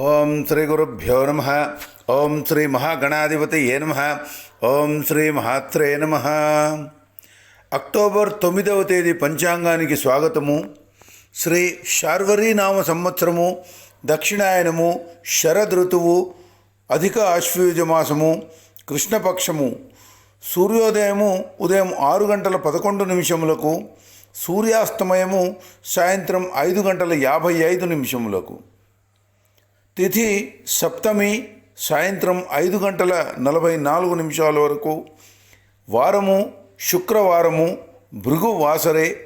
ఓం శ్రీ గురుభ్యో నమ. ఓం శ్రీ మహాగణాధిపతి ఏ నమ. ఓం శ్రీ మహాత్రే నమ. అక్టోబర్ తొమ్మిదవ తేదీ పంచాంగానికి స్వాగతము. శ్రీ శార్వరీ నామ సంవత్సరము దక్షిణాయనము శరదృతువు అధిక ఆశ్వయుజ మాసము కృష్ణపక్షము సూర్యోదయము ఉదయం ఆరు గంటల పదకొండు నిమిషములకు సూర్యాస్తమయము సాయంత్రం ఐదు గంటల యాభై ఐదు నిమిషములకు. తిథి సప్తమి సాయంత్రం ఐదు గంటల నలభై నాలుగు నిమిషాల వరకు. వారము శుక్రవారము భృగు వాసరే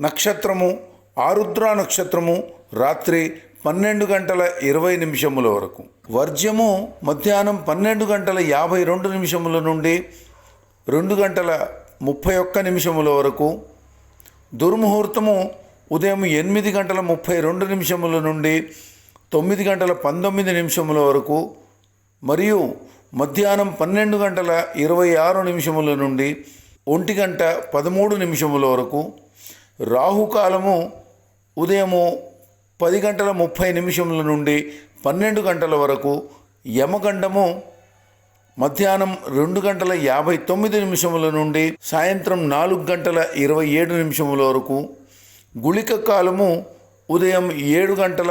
నక్షత్రము ఆరుద్ర నక్షత్రము రాత్రి పన్నెండు గంటల ఇరవై నిమిషముల వరకు. వర్జ్యము మధ్యాహ్నం పన్నెండు గంటల యాభై రెండు నిమిషముల నుండి రెండు గంటల ముప్పై ఒక్క నిమిషముల వరకు. దుర్ముహూర్తము ఉదయం ఎనిమిది గంటల ముప్పై రెండు నిమిషముల నుండి తొమ్మిది గంటల పంతొమ్మిది నిమిషముల వరకు మరియు మధ్యాహ్నం పన్నెండు గంటల ఇరవై ఆరు నిమిషముల నుండి ఒంటి గంట పదమూడు నిమిషముల వరకు రాహుకాలము ఉదయము పది గంటల ముప్పై నిమిషముల నుండి పన్నెండు గంటల వరకు యమగండము మధ్యాహ్నం రెండు గంటల యాభై తొమ్మిది నిమిషముల నుండి సాయంత్రం నాలుగు గంటల ఇరవై ఏడు నిమిషముల వరకు గుళిక కాలము ఉదయం ఏడు గంటల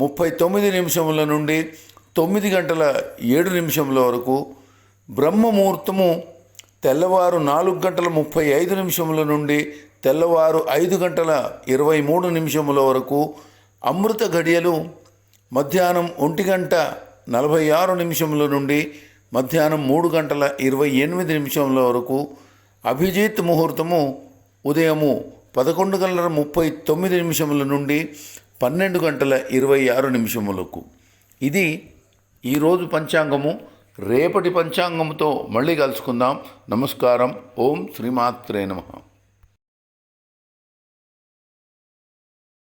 ముప్పై తొమ్మిది నిమిషముల నుండి తొమ్మిది గంటల ఏడు నిమిషముల వరకు బ్రహ్మముహూర్తము తెల్లవారు నాలుగు గంటల ముప్పై ఐదు నిమిషముల నుండి తెల్లవారు ఐదు గంటల ఇరవై మూడు నిమిషముల వరకు అమృత గడియలు మధ్యాహ్నం ఒంటి గంట నలభై ఆరు నిమిషముల నుండి మధ్యాహ్నం మూడు గంటల ఇరవై ఎనిమిది నిమిషముల వరకు అభిజిత్ ముహూర్తము ఉదయము పదకొండు గంటల ముప్పై తొమ్మిది నిమిషముల నుండి పన్నెండు గంటల ఇరవై ఆరు నిమిషములకు. ఇది ఈరోజు పంచాంగము. రేపటి పంచాంగముతో మళ్ళీ కలుసుకుందాం. నమస్కారం. ఓం శ్రీమాత్రే నమః.